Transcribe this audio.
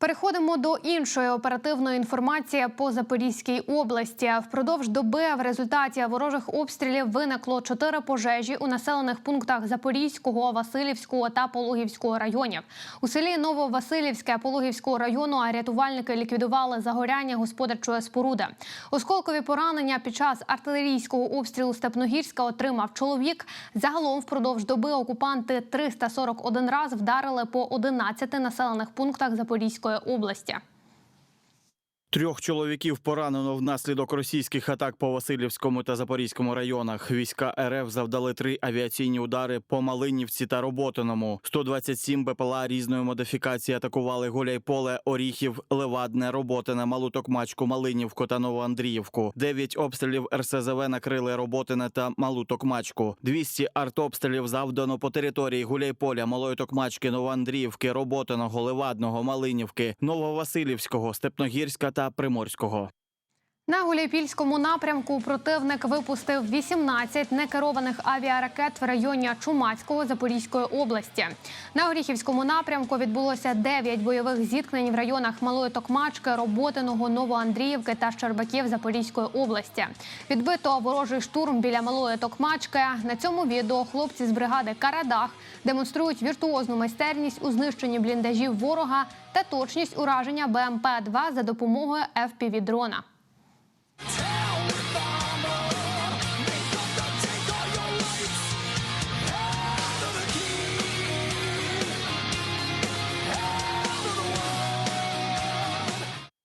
Переходимо до іншої оперативної інформації по Запорізькій області. Впродовж доби в результаті ворожих обстрілів виникло чотири пожежі у населених пунктах Запорізького, Васильівського та Пологівського районів. У селі Нововасилівське Пологівського району рятувальники ліквідували загоряння господарчої споруди. Осколкові поранення під час артилерійського обстрілу Степногірська отримав чоловік. Загалом впродовж доби окупанти 341 раз вдарили по 11 населених пунктах Запорізької області. Трьох чоловіків поранено внаслідок російських атак по Васильівському та Запорізькому районах. Війська РФ завдали три авіаційні удари по Малинівці та Роботиному. 127 БПЛА різної модифікації атакували Гуляйполе, Оріхів, Левадне, Роботине, Малу Токмачку, Малинівку та Новоандріївку. Дев'ять обстрілів РСЗВ накрили Роботине та Малу Токмачку. 200 артобстрілів завдано по території Гуляйполя, Малої Токмачки, Новоандріївки, Роботиного, Левадного, Малинівки, Нововасилівського, Степногірська та Приморського. На Гуляйпільському напрямку противник випустив 18 некерованих авіаракет в районі Чумацького Запорізької області. На Оріхівському напрямку відбулося 9 бойових зіткнень в районах Малої Токмачки, Роботиного, Новоандріївки та Щербаків Запорізької області. Відбито ворожий штурм біля Малої Токмачки. На цьому відео хлопці з бригади Карадах демонструють віртуозну майстерність у знищенні бліндажів ворога та точність ураження БМП-2 за допомогою FPV-дрона.